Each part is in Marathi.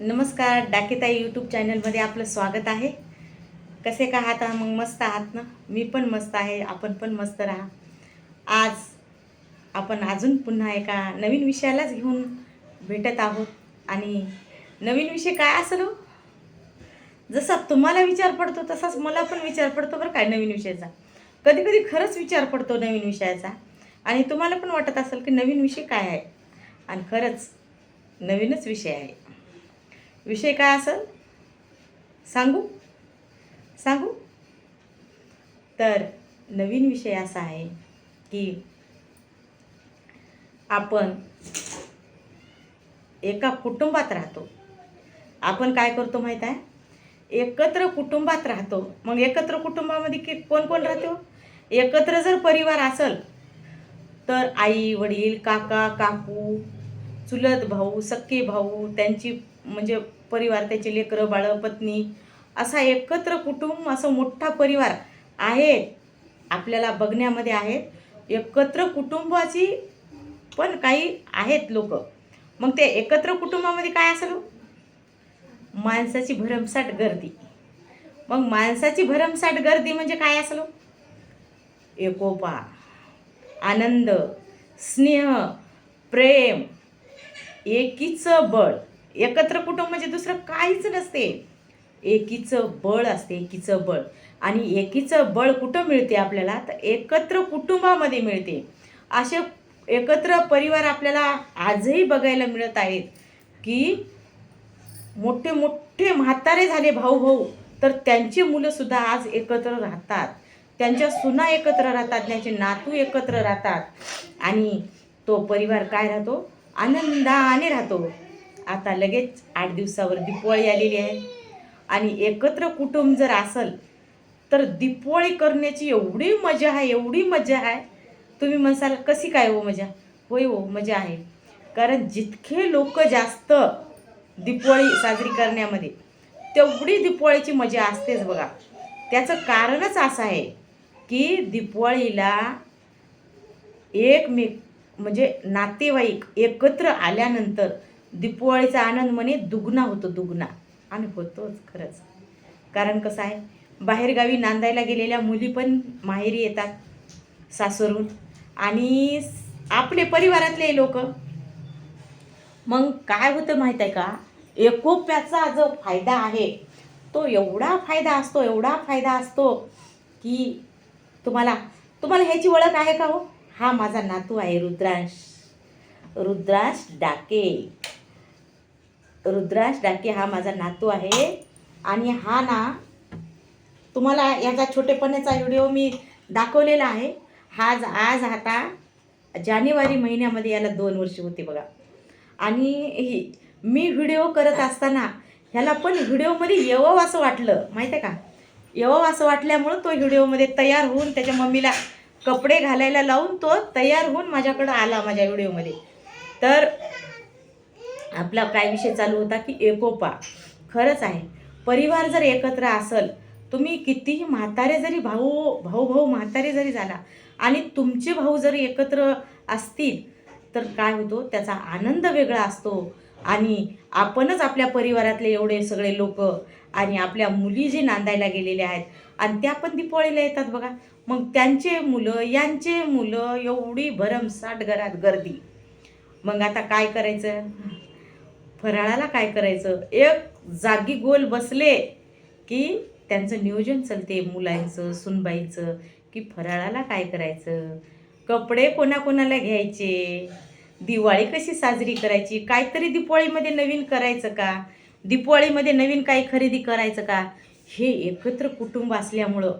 नमस्कार डाकेताई यूट्यूब चॅनलमध्ये आपलं स्वागत आहे. कसे का आहात? मग मस्त आहात ना? मी पण मस्त आहे आपण पण मस्त राहा. आज आपण अजून पुन्हा एका नवीन विषयालाच घेऊन भेटत आहोत. आणि नवीन विषय काय असेल हो? जसा तुम्हाला विचार पडतो तसाच मला पण विचार पडतो बरं काय नवीन विषयाचा. कधी कधी खरंच विचार पडतो नवीन विषयाचा. आणि तुम्हाला पण वाटत असेल की नवीन विषय काय आहे? आणि खरंच नवीनच विषय आहे. विषय काय असेल? सांगू? सांगू? तर नवीन विषय असा आहे की आपण एका कुटुंबात राहतो. आपण काय करतो माहीत आहे? एकत्र कुटुंबात राहतो. मग एकत्र कुटुंबामध्ये की कोण कोण राहतो? एकत्र जर परिवार असेल तर आई वडील काका काकू चुलत भाऊ सक्के भाऊ त्यांची म्हणजे परिवार त्याचे लेकरं बाळं पत्नी असा एकत्र कुटुंब असं मोठा परिवार आहे आपल्याला बघण्यामध्ये आहेत एकत्र कुटुंबाची पण काही आहेत लोक. मग ते एकत्र कुटुंबामध्ये काय असेल? माणसाची भरमसाठ गर्दी. मग माणसाची भरमसाठ गर्दी म्हणजे काय असलो? एकोपा आनंद स्नेह प्रेम एकीचं बळ. एकत्र कुटुंब म्हणजे दुसरं काहीच नसते. एकीचं बळ असते एकीचं बळ. आणि एकीचं बळ कुठं मिळते आपल्याला? तर एकत्र कुटुंबामध्ये मिळते. असे एकत्र परिवार आपल्याला आजही बघायला मिळत आहेत की मोठे मोठे म्हातारे झाले भाऊ भाऊ तर त्यांची मुलंसुद्धा आज एकत्र राहतात. त्यांच्या सुना एकत्र राहतात त्यांचे नातू एकत्र राहतात. आणि तो परिवार काय राहतो? आनंदाने राहतो. आता लगेच आठ दिवसावर दिपवाळी आलेली आहे. आणि एकत्र कुटुंब जर असेल तर दिपवाळी करण्याची एवढी मजा आहे एवढी मजा आहे. तुम्ही म्हणसाल कशी काय हो मजा? होय हो मजा आहे. कारण जितके लोक जास्त दिपवाळी साजरी करण्यामध्ये तेवढी दिपवाळीची मजा असतेच बघा. त्याचं कारणच असं आहे की दिपवाळीला एकमेक म्हणजे नातेवाईक एकत्र आल्यानंतर दीपवाळीचा आनंद म्हणे दुगना होतो दुगना. आणि होतोच खरंच. कारण कसं आहे बाहेरगावी नांदायला गेलेल्या मुली पण माहेरी येतात सासरून आणि आपले परिवारातले लोक. मग काय होतं माहीत आहे का? एकोप्याचा जो फायदा आहे तो एवढा फायदा असतो एवढा फायदा असतो की तुम्हाला तुम्हाला ह्याची ओळख आहे का हो? हा माझा नातू आहे रुद्रांश. रुद्रांश डाके. रुद्राश डाके हा माझा नातू आहे. आणि हा ना तुम्हाला याचा छोटेपणाचा व्हिडिओ मी दाखवलेला आहे. हा आज आज आता जानेवारी महिन्यामध्ये याला दोन वर्ष होते बघा. आणि ही मी व्हिडिओ करत असताना ह्याला पण व्हिडिओमध्ये येवं असं वाटलं माहीत आहे का? येवं असं वाटल्यामुळं तो व्हिडिओमध्ये तयार होऊन त्याच्या मम्मीला कपडे घालायला लावून तो तयार होऊन माझ्याकडं आला माझ्या व्हिडिओमध्ये. तर आपला काय विषय चालू होता की एकोपा. खरंच आहे. परिवार जर एकत्र असेल तुम्ही कितीही म्हातारे जरी भाऊ भाऊ भाऊ म्हातारे जरी झाला आणि तुमचे भाऊ जरी एकत्र असतील तर काय होतो? त्याचा आनंद वेगळा असतो. आणि आपणच आपल्या परिवारातले एवढे सगळे लोक आणि आपल्या मुली जे नांदायला गेलेल्या आहेत आणि त्या पण दिपावळीला येतात बघा. मग त्यांचे मुलं यांचे मुलं एवढी भरमसाठ घरात गर्दी. मग आता काय करायचं? फराळाला काय करायचं? एक जागी गोल बसले की त्यांचं नियोजन चालते मुलांचं सुनबाईचं की फराळाला काय करायचं? कपडे कोणाकोणाला घ्यायचे? दिवाळी कशी साजरी करायची? काहीतरी दिपावळीमध्ये नवीन करायचं का? दिपावळीमध्ये नवीन काही खरेदी करायचं का? हे एकत्र कुटुंब असल्यामुळं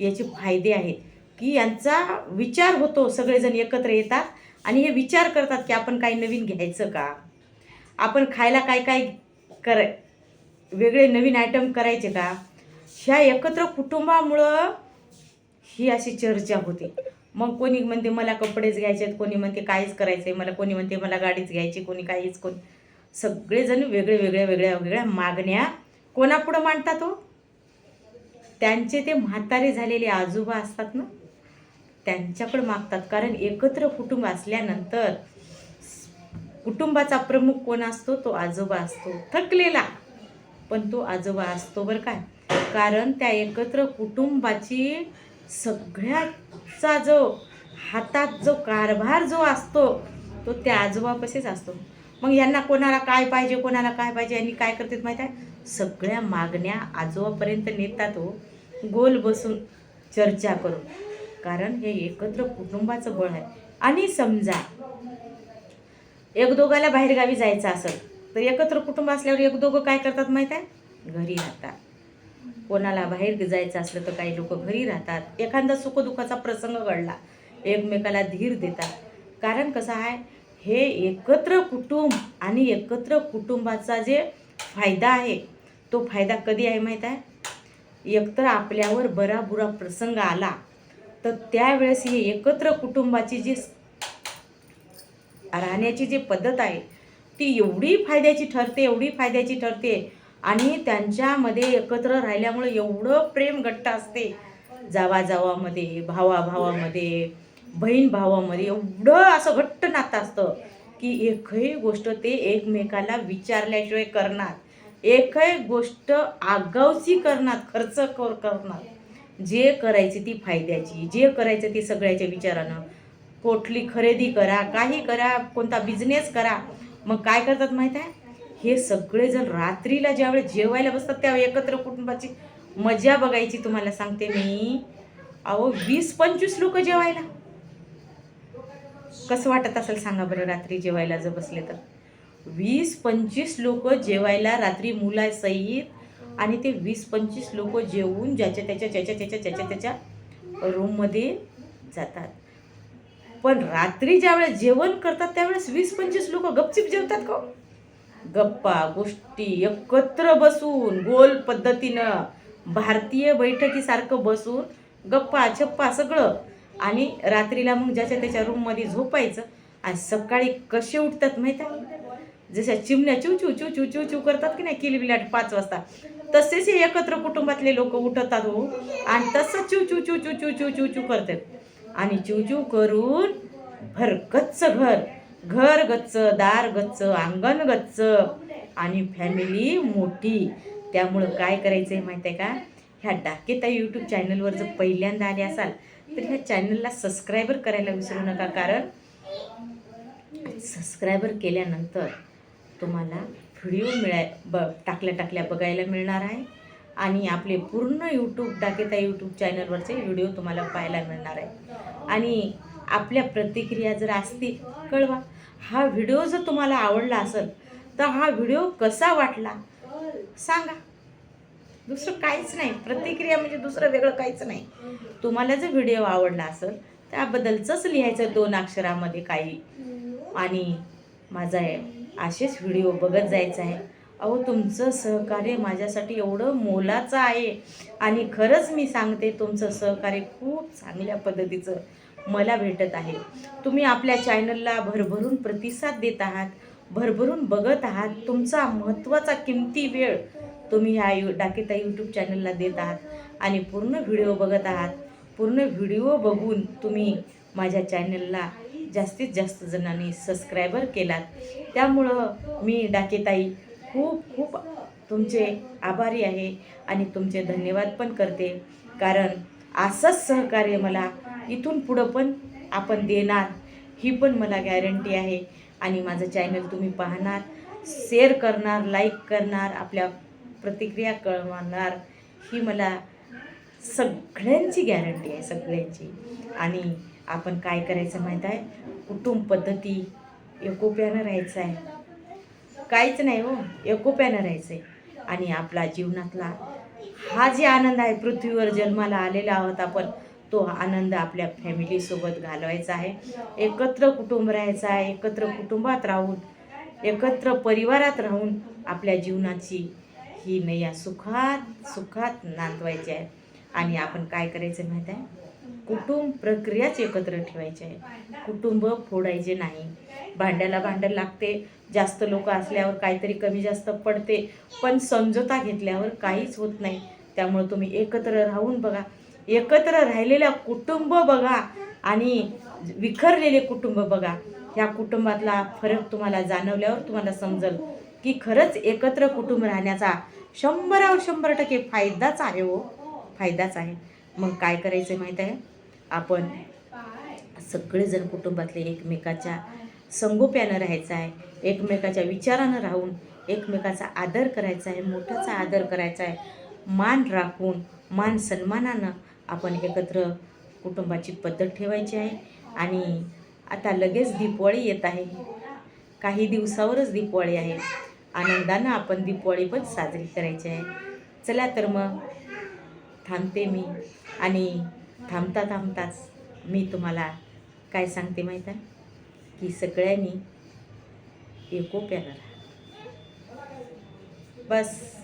याचे फायदे आहेत. की यांचा विचार होतो सगळेजण एकत्र येतात आणि हे विचार करतात की आपण काही नवीन घ्यायचं का? आपण खायला काय काय कर वेगळे नवीन आयटम करायचे का? ह्या एकत्र कुटुंबामुळं ही अशी चर्चा होते. मग कोणी म्हणते मला कपडेच घ्यायचे आहेत. कोणी म्हणते काहीच करायचं आहे मला कोणी म्हणते मला गाडीच घ्यायची. कोणी काहीच कोणी सगळेजण वेगळे वेगळ्या वेगळ्या वेगळ्या मागण्या कोणापुढं मांडतात हो? त्यांचे ते म्हातारे झालेले आजोबा असतात ना? त्यांच्याकडे मागतात. कारण एकत्र कुटुंब असल्यानंतर कुटुंबाचा प्रमुख कोण असतो? तो आजोबा असतो. थकलेला. पण तो आजोबा असतो बरं काय कारण त्या एकत्र कुटुंबाची सगळ्याचा जो हातात जो कारभार जो असतो तो त्या आजोबापाशीच असतो. मग यांना कोणाला काय पाहिजे कोणाला काय पाहिजे यांनी काय करतात माहीत आहे? सगळ्या मागण्या आजोबापर्यंत नेतात हो. गोल बसून चर्चा करून. कारण हे एकत्र कुटुंबाचं बळ आहे. आणि समजा एक दोघाला बाहेरगावी जायचं असेल तर एकत्र कुटुंब असल्यावर एक दोघं काय करतात माहीत आहे? घरी राहतात. कोणाला बाहेर जायचं असलं तर काही लोक घरी राहतात. एखादा सुखदुःखाचा प्रसंग घडला एकमेकाला धीर देतात. कारण कसं आहे हे एकत्र कुटुंब आणि एकत्र कुटुंबाचा जे फायदा आहे तो फायदा कधी आहे माहीत आहे? एकतर आपल्यावर बरा बुरा प्रसंग आला तर त्यावेळेस हे एकत्र कुटुंबाची जी राहण्याची जी पद्धत आहे ती एवढी फायद्याची ठरते एवढी फायद्याची ठरते आणि त्यांच्यामध्ये एकत्र राहिल्यामुळे एवढं प्रेम घट्ट असते. जावा जावामध्ये भावा भावामध्ये बहीण भावामध्ये एवढं असं घट्ट नातं असतं की एकही गोष्ट ते एकमेकाला विचारल्याशिवाय करणार. एकही गोष्ट आगाऊची करणार खर्च कर करणार. जे करायची ती फायद्याची जे करायचं ते सगळ्याच्या विचारानं कुठली खरेदी करा काही करा कोणता बिझनेस करा. मग काय करतात माहीत आहे? हे सगळेजण रात्रीला ज्यावेळेस जेवायला बसतात त्यावेळी एकत्र कुटुंबाची मजा बघायची तुम्हाला सांगते मी. अहो वीस पंचवीस लोक जेवायला. कसं वाटत असेल सांगा बरं रात्री जेवायला जर बसले तर? वीस पंचवीस लोक जेवायला रात्री मुलासहित आणि ते वीस पंचवीस लोक जेवून ज्याच्या त्याच्या ज्याच्या त्याच्या ज्याच्या त्याच्या रूममध्ये जातात. पण रात्री ज्यावेळेस जेवण करतात त्यावेळेस वीस पंचवीस लोक गपचिप जेवतात का गप्पा गोष्टी एकत्र बसून गोल पद्धतीनं भारतीय बैठकीसारखं बसून गप्पा छप्पा सगळं आणि रात्रीला मग ज्याच्या त्याच्या रूममध्ये झोपायचं आणि सकाळी कसे उठतात माहीत आहे जशा चिमण्या चिव चिव चिव चिव चिव चिव करतात की नाही किलबिलाट पाच वाजता तसेच हे एकत्र कुटुंबातले लोक उठतात हो आणि तसं चिव चिव चिव चिव चिव चिव चिव चिव करतात आणि चिव करून करून भरगच्च घर घर गच्च दार गच्च अंगण गच्च आणि फॅमिली मोठी. त्यामुळं काय करायचं आहे माहिती आहे का? ह्या डाकेता यूट्यूब चॅनलवर जर पहिल्यांदा आले असाल तर ह्या चॅनलला सबस्क्रायबर करायला विसरू नका कारण सबस्क्रायबर केल्यानंतर तुम्हाला व्हिडिओ मिळाय ब टाकल्या टाकल्या बघायला मिळणार आहे. आणि आपले पूर्ण यूट्यूब डाकेता यूट्यूब चॅनलवरचे व्हिडिओ तुम्हाला पाहायला मिळणार आहे. आणि आपल्या प्रतिक्रिया जर असतील कळवा. हा व्हिडिओ जर तुम्हाला आवडला असेल तर हा व्हिडिओ कसा वाटला सांगा. दुसरं काहीच नाही. प्रतिक्रिया म्हणजे दुसरं वेगळं काहीच नाही. तुम्हाला जर व्हिडिओ आवडला असेल त्याबद्दलचंच लिहायचं दोन अक्षरामध्ये काही. आणि माझा असेच व्हिडिओ बघत जायचा आहे. अहो तुमचं सहकार्य माझ्यासाठी एवढं मोलाचं आहे. आणि खरंच मी सांगते तुमचं सहकार्य खूप चांगल्या पद्धतीचं मला भेटत आहे. तुम्ही आपल्या चॅनलला भरभरून प्रतिसाद देत आहात भरभरून बघत आहात तुमचा महत्त्वाचा किमती वेळ तुम्ही ह्या यू डाकेता यूट्यूब चॅनलला देत आहात. आणि पूर्ण व्हिडिओ बघत आहात पूर्ण व्हिडिओ बघून तुम्ही माझ्या चॅनलला जास्तीत जास्त जणांनी सबस्क्रायबर केलात. त्यामुळं मी डाकेताई खूप खूप तुमचे आभारी आहे आणि तुमचे धन्यवाद पण करते. कारण असंच सहकार्य मला इथून पुढं पण आपण देणार ही पण मला गॅरंटी आहे. आणि माझं चॅनल तुम्ही पाहणार शेअर करणार लाईक करणार आपल्या प्रतिक्रिया कळवणार ही मला सगळ्यांची गॅरंटी आहे सगळ्यांची. आणि आपण काय करायचं माहीत आहे? कुटुंब पद्धती एकोप्यानं राहायचं आहे. काहीच नाही हो एकोप्यानं राहायचं आहे आणि आपला जीवनातला हा जे आनंद आहे पृथ्वीवर जन्माला आलेला आहोत आपण तो आनंद आपल्या फॅमिलीसोबत घालवायचा आहे. एकत्र कुटुंब राहायचं आहे एकत्र कुटुंबात राहून एकत्र परिवारात राहून आपल्या जीवनाची ही नैया सुखात सुखात नांदवायची आहे. आणि आपण काय करायचं माहीत आहे? कुटुंब प्रक्रियाच एकत्र ठेवायची आहे. कुटुंब फोडायचे नाही. भांड्याला भांडं लागते. जास्त लोक असल्यावर काहीतरी कमी जास्त पडते. पण समजोता घेतल्यावर काहीच होत नाही. त्यामुळे तुम्ही एकत्र राहून बघा. एकत्र राहिलेल्या कुटुंब बघा आणि विखरलेले कुटुंब बघा. ह्या कुटुंबातला फरक तुम्हाला जाणवल्यावर तुम्हाला समजेल की खरंच एकत्र कुटुंब राहण्याचा शंभरावर शंभर टक्के फायदाच आहे हो. फायदाच आहे. मग काय करायचं आहे माहीत आहे? आपण सगळेजण कुटुंबातले एकमेकाच्या संगोप्यानं राहायचं आहे एकमेकाच्या विचारानं राहून एकमेकाचा आदर करायचा आहे मोठ्याचा आदर करायचा आहे मान राखून मान सन्मानानं आपण एकत्र कुटुंबाची पद्धत ठेवायची आहे. आणि आता लगेच दीपवाळी येत आहे. काही दिवसावरच दीपवाळी आहे. आनंदानं आपण दीपवाळी पण साजरी करायची आहे. चला तर मग थांबते मी आणि थांबता थांबताच मी तुम्हाला काय सांगते माहीत आहे? की सगळ्यांनी एकोप्याला राहा. बस.